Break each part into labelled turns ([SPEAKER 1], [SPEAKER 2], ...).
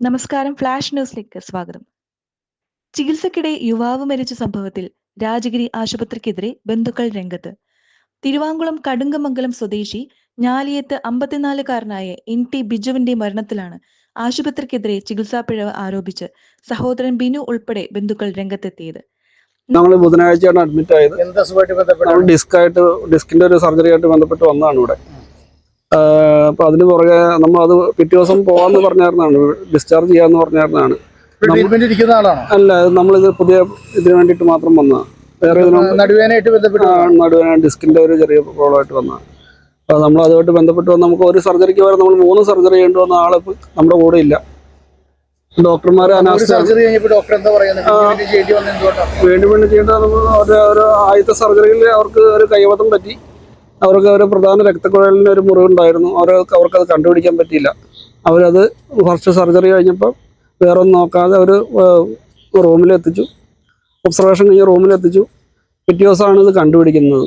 [SPEAKER 1] നമസ്കാരം ഫ്ലാഷ് ന്യൂസിലേക്ക് സ്വാഗതം. ചികിത്സക്കിടെ യുവാവ് മരിച്ച സംഭവത്തിൽ രാജഗിരി ആശുപത്രിക്കെതിരെ ബന്ധുക്കൾ രംഗത്ത്. തിരുവാങ്കുളം കടുങ്കമംഗലം സ്വദേശി ഞാലിയത്ത് അമ്പത്തിനാലുകാരനായ എൻ ടി ബിജുവിന്റെ മരണത്തിലാണ് ആശുപത്രിക്കെതിരെ ചികിത്സാ പിഴവ് ആരോപിച്ച് സഹോദരൻ ബിനു ഉൾപ്പെടെ ബന്ധുക്കൾ രംഗത്തെത്തിയത്.
[SPEAKER 2] ഞങ്ങൾ ബുധനാഴ്ചയാണ് അഡ്മിറ്റ് ആയത്. ഡിസ്ക് ആയിട്ട് ഡിസ്കിന്റെ ഒരു സർജറി ആയിട്ട് ബന്ധപ്പെട്ട് വന്നതാണ് ഇവിടെ. അപ്പൊ അതിന് പുറകെ നമ്മൾ അത് പിറ്റേ ദിവസം പോവാന്ന് പറഞ്ഞായിരുന്നാണ്. ഡിസ്ചാർജ് ചെയ്യാന്ന് പറഞ്ഞായിരുന്നാണ്. അല്ല ഇത് നമ്മളിത് പുതിയ ഇതിന് വേണ്ടിട്ട് മാത്രം വന്ന. വേറെ ഇതിന്
[SPEAKER 3] നടുവേനായിട്ട് ബന്ധപ്പെട്ട്
[SPEAKER 2] നടുവേന ഡിസ്കിന്റെ ഒരു ചെറിയ പ്രോബ്ലം ആയിട്ട് വന്നതാണ് അപ്പൊ നമ്മൾ അതുമായിട്ട് ബന്ധപ്പെട്ട് വന്ന നമുക്ക് ഒരു സർജറിക്ക് വരെ നമ്മൾ മൂന്ന് സർജറി ചെയ്യേണ്ടി വന്ന ആൾ നമ്മുടെ കൂടെ ഇല്ല. ഡോക്ടർമാർ
[SPEAKER 3] വീണ്ടും
[SPEAKER 2] വീണ്ടും
[SPEAKER 3] സർജറി കഴിഞ്ഞപ്പോ ഡോക്ടർ എന്താ പറയുന്നത് ട്രീറ്റ്മെന്റ് ചെയ്യേണ്ടി വന്നത് എന്തുകൊണ്ടാണ്
[SPEAKER 2] വേണ്ടി വേണ്ടി ചെയ്യേണ്ട ഒരു ഒരു ആദ്യത്തെ സർജറിയിൽ അവർക്ക് ഒരു കൈവതം പറ്റി. അവർക്ക് ഒരു പ്രധാന രക്തക്കുഴലിന് ഒരു മുറിവുണ്ടായിരുന്നു. അവർക്ക് അവർക്കത് കണ്ടുപിടിക്കാൻ പറ്റിയില്ല. അവരത് ഫസ്റ്റ് സർജറി കഴിഞ്ഞപ്പോൾ വേറൊന്നും നോക്കാതെ അവർ റൂമിലെത്തിച്ചു. ഒബ്സർവേഷൻ കഴിഞ്ഞ് റൂമിലെത്തിച്ചു. പിറ്റേ ദിവസമാണ് ഇത് കണ്ടുപിടിക്കുന്നത്.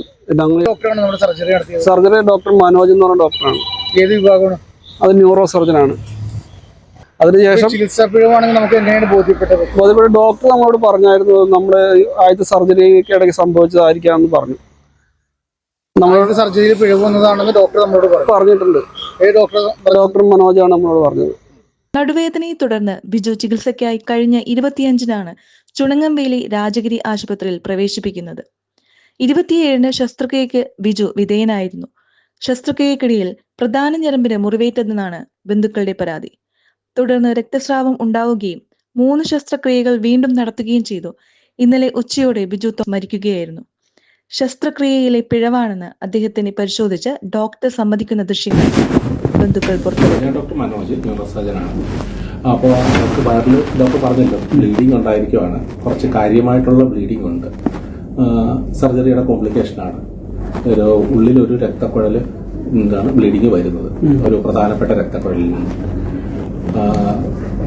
[SPEAKER 3] സർജറി
[SPEAKER 2] ഡോക്ടർ മനോജ് എന്ന് പറഞ്ഞ ഡോക്ടറാണ്.
[SPEAKER 3] ഏത് വിഭാഗമാണ്?
[SPEAKER 2] അത് ന്യൂറോ സർജനാണ്. അതിനുശേഷം
[SPEAKER 3] ചികിത്സാ പിഴവാണെങ്കിൽ നമുക്ക് എങ്ങനെയാണ് ബോധ്യപ്പെട്ടത്?
[SPEAKER 2] അതുപോലെ ഡോക്ടർ നമ്മളോട് പറഞ്ഞായിരുന്നു നമ്മുടെ ആദ്യത്തെ സർജറിക്ക് ഇടയ്ക്ക് സംഭവിച്ചതായിരിക്കാമെന്ന് പറഞ്ഞു.
[SPEAKER 3] നമ്മളുടെ സർജറിയിൽ പിഴവ് വന്നതാണെന്ന് ഡോക്ടർ നമ്മളോട് പറഞ്ഞു
[SPEAKER 2] പറഞ്ഞിട്ടുണ്ട്.
[SPEAKER 3] ഏ ഡോക്ടർ
[SPEAKER 2] ഡോക്ടർ മനോജാണ് നമ്മളോട് പറഞ്ഞത്.
[SPEAKER 1] നടുവേദനയെ തുടർന്ന് ബിജു ചികിത്സയ്ക്കായി കഴിഞ്ഞ ഇരുപത്തിയഞ്ചിനാണ് ചുണങ്ങംവേലി രാജഗിരി ആശുപത്രിയിൽ പ്രവേശിപ്പിക്കുന്നത്. ഇരുപത്തിയേഴിന് ശസ്ത്രക്രിയക്ക് ബിജു വിധേയനായിരുന്നു. ശസ്ത്രക്രിയക്കിടയിൽ പ്രധാന ഞരമ്പിന് മുറിവേറ്റതെന്നാണ് ബന്ധുക്കളുടെ പരാതി. തുടർന്ന് രക്തസ്രാവം ഉണ്ടാവുകയും മൂന്ന് ശസ്ത്രക്രിയകൾ വീണ്ടും നടത്തുകയും ചെയ്തു. ഇന്നലെ ഉച്ചയോടെ ബിജു മരിക്കുകയായിരുന്നു. ശസ്ത്രക്രിയയിലെ പിഴവാണെന്ന് അദ്ദേഹത്തിനെ പരിശോധിച്ച് ഡോക്ടർ സമ്മതിക്കുന്ന ദൃശ്യങ്ങൾ ബന്ധുക്കൾ പുറത്തുവിട്ടു.
[SPEAKER 4] മനോജ് ന്യൂറോ സർജനാണ് അപ്പോൾ നമുക്ക് വയറിൽ ഡോക്ടർ പറഞ്ഞല്ലോ ബ്ലീഡിംഗ് ഉണ്ടായിരിക്കുവാണ്. കുറച്ച് കാര്യമായിട്ടുള്ള ബ്ലീഡിംഗ് ഉണ്ട്. സർജറിയുടെ കോംപ്ലിക്കേഷനാണ് ഒരു ഉള്ളിലൊരു രക്തക്കുഴൽ എന്താണ് ബ്ലീഡിങ് വരുന്നത്. ഒരു പ്രധാനപ്പെട്ട രക്തക്കുഴലിൽ നിന്ന്.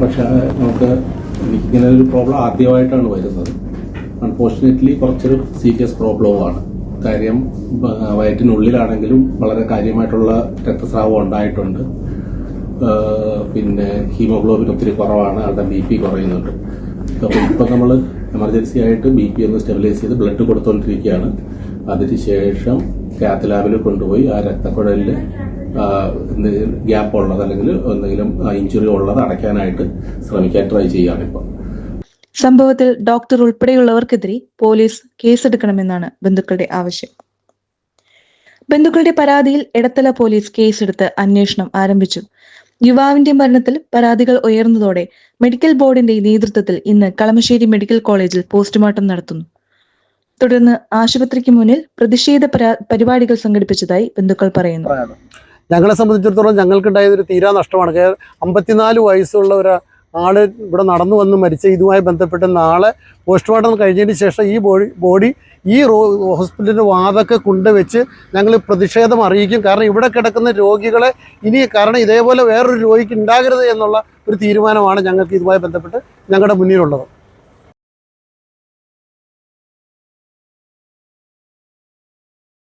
[SPEAKER 4] പക്ഷെ നമുക്ക് എനിക്കിങ്ങനെ ഒരു പ്രോബ്ലം ആദ്യമായിട്ടാണ് വരുന്നത്. അൺഫോർച്ചുനേറ്റ്ലി കുറച്ചൊരു സീരിയസ് പ്രോബ്ലവുമാണ് കാര്യം വയറ്റിനുള്ളിലാണെങ്കിലും വളരെ കാര്യമായിട്ടുള്ള രക്തസ്രാവം ഉണ്ടായിട്ടുണ്ട്. പിന്നെ ഹീമോഗ്ലോബിൻ ഒത്തിരി കുറവാണ് ആളുടെ ബി പി കുറയുന്നുണ്ട്. അപ്പോൾ ഇപ്പം നമ്മൾ എമർജൻസി ആയിട്ട് ബി പി ഒന്ന് സ്റ്റെബിലൈസ് ചെയ്ത് ബ്ലഡ് കൊടുത്തുകൊണ്ടിരിക്കുകയാണ് അതിനുശേഷം കാത്ത് ലാബിൽ കൊണ്ടുപോയി ആ രക്തക്കുഴലിൽ ഗ്യാപ്പ് ഉള്ളത് അല്ലെങ്കിൽ എന്തെങ്കിലും ഇഞ്ചുറി ഉള്ളത് അടയ്ക്കാനായിട്ട് ശ്രമിക്കാൻ ട്രൈ ചെയ്യുകയാണ് ഇപ്പം.
[SPEAKER 1] സംഭവത്തിൽ ഡോക്ടർ ഉൾപ്പെടെയുള്ളവർക്കെതിരെ പോലീസ് കേസെടുക്കണമെന്നാണ് ബന്ധുക്കളുടെ ആവശ്യം. ബന്ധുക്കളുടെ പരാതിയിൽ എടത്തല പോലീസ് കേസെടുത്ത് അന്വേഷണം ആരംഭിച്ചു. യുവാവിന്റെ മരണത്തിൽ പരാതികൾ ഉയർന്നതോടെ മെഡിക്കൽ ബോർഡിന്റെ നേതൃത്വത്തിൽ ഇന്ന് കളമശ്ശേരി മെഡിക്കൽ കോളേജിൽ പോസ്റ്റ്മോർട്ടം നടത്തുന്നു. തുടർന്ന് ആശുപത്രിക്ക് മുന്നിൽ പ്രതിഷേധ പരാ- പരിപാടികൾ സംഘടിപ്പിച്ചതായി ബന്ധുക്കൾ പറയുന്നു.
[SPEAKER 5] ഞങ്ങളെ സംബന്ധിച്ചിടത്തോളം ഞങ്ങൾക്കുണ്ടായത് ഒരു തീരാ നഷ്ടമാണ്. അമ്പത്തിനാല് വയസ്സുള്ള ഒരു ആൾ ഇവിടെ നടന്നു വന്ന് മരിച്ച ഇതുമായി ബന്ധപ്പെട്ട് നാളെ പോസ്റ്റ്മോർട്ടം കഴിഞ്ഞതിന് ശേഷം ഈ ബോഡി ബോഡി ഈ റോ ഹോസ്പിറ്റലിന്റെ വാതൊക്കെ കൊണ്ടുവച്ച് ഞങ്ങൾ പ്രതിഷേധം അറിയിക്കും. കാരണം ഇവിടെ കിടക്കുന്ന രോഗികളെ ഇനി കാരണം ഇതേപോലെ വേറൊരു രോഗിക്ക് ഉണ്ടാകരുത് എന്നുള്ള ഒരു തീരുമാനമാണ് ഞങ്ങൾക്ക് ഇതുമായി ബന്ധപ്പെട്ട് ഞങ്ങളുടെ മുന്നിലുള്ളത്.